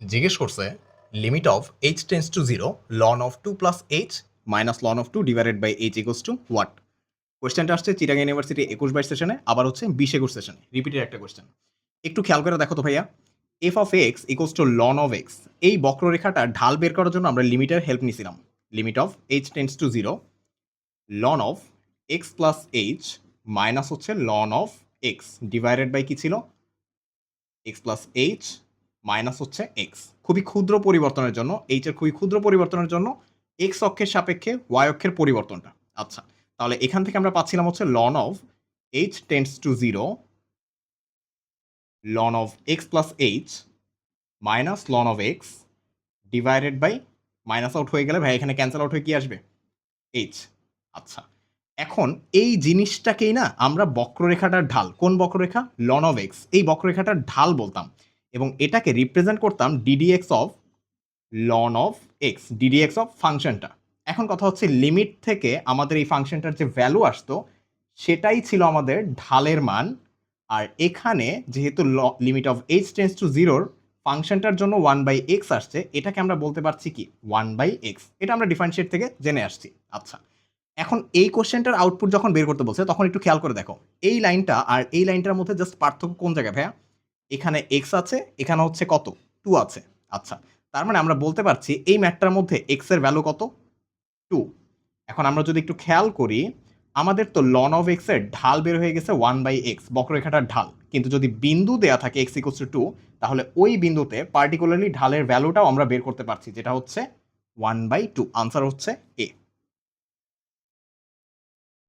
জিজ্ঞেস করছে limit of h tends to zero ln of two plus h minus ln of two divided by h equals to what কোয়েশ্চেনটা আসছে Chittagong university একুশ বাইশ সেশনে আবার হচ্ছে বিশ একুশ সেশনে রিপিটেড একটা কোয়েশ্চেন একটু খেয়াল করে দেখো তো ভাইয়া। F of x equals to ln of x এই বক্ররেখাটা ঢাল বের করার জন্য আমরা লিমিটের হেল্প নিয়েছিলাম limit of h tends to zero ln of x plus h minus হচ্ছে ln of x divided by কি ছিল? এক্স প্লাস এইচ মাইনাস হচ্ছে এক্স খুবই ক্ষুদ্র পরিবর্তনের জন্য এইচ এর খুবই ক্ষুদ্র পরিবর্তনের জন্য এক্স অক্ষের সাপেক্ষে ওয়াই অক্ষের পরিবর্তনটা। আচ্ছা তাহলে এখান থেকে আমরা পাচ্ছিলাম হচ্ছে ln of h tends to zero ln of x plus h minus ln of x divided by minus out হয়ে গেলে ভাই এখানে ক্যান্সেল আউট হয়ে কি আসবে? এইচ আচ্ছা এখন এই জিনিসটাকেই না আমরা বক্ররেখাটার ঢাল, কোন বক্ররেখা? লন অফ এক্স এই বক্ররেখাটার ঢাল বলতাম। এবং এটাকে রিপ্রেজেন্ট করতাম d d x of ln of x d d x of ফাংশনটা এখন কথা হচ্ছে লিমিট থেকে আমাদের এই ফাংশনটার যে ভ্যালু আসতো, সেটাই ছিল আমাদের ঢালের মান। আর এখানে যেহেতু limit of h tends to জিরোর ফাংশনটার জন্য ওয়ান বাই এক্স আসছে, এটাকে আমরা বলতে পারছি কি? ওয়ান বাই এক্স এটা আমরা ডিফারেন্সিয়েট থেকে জেনে আসছি। আচ্ছা এখন এই কোশ্চেনটার আউটপুট যখন বের করতে বলছে, তখন একটু খেয়াল করে দেখো। এই লাইনটা আর এই লাইনটার মধ্যে জাস্ট পার্থক্য কোন জায়গায় ভাইয়া? এখানে এক্স আছে, এখানে হচ্ছে কত? টু আছে। আচ্ছা তার মানে আমরা বলতে পারছি এই ম্যাটটার মধ্যে এক্সের ভ্যালু কত? টু এখন আমরা যদি একটু খেয়াল করি, আমাদের তো লন অফ এক্সের ঢাল বের হয়ে গেছে ওয়ান বাই এক্স বক্ররেখাটার ঢাল। কিন্তু যদি বিন্দু দেয়া থাকে এক্স ইকোস টু তাহলে ওই বিন্দুতে পার্টিকুলারলি ঢালের ভ্যালুটাও আমরা বের করতে পারছি, যেটা হচ্ছে ওয়ান বাই টু আনসার হচ্ছে এ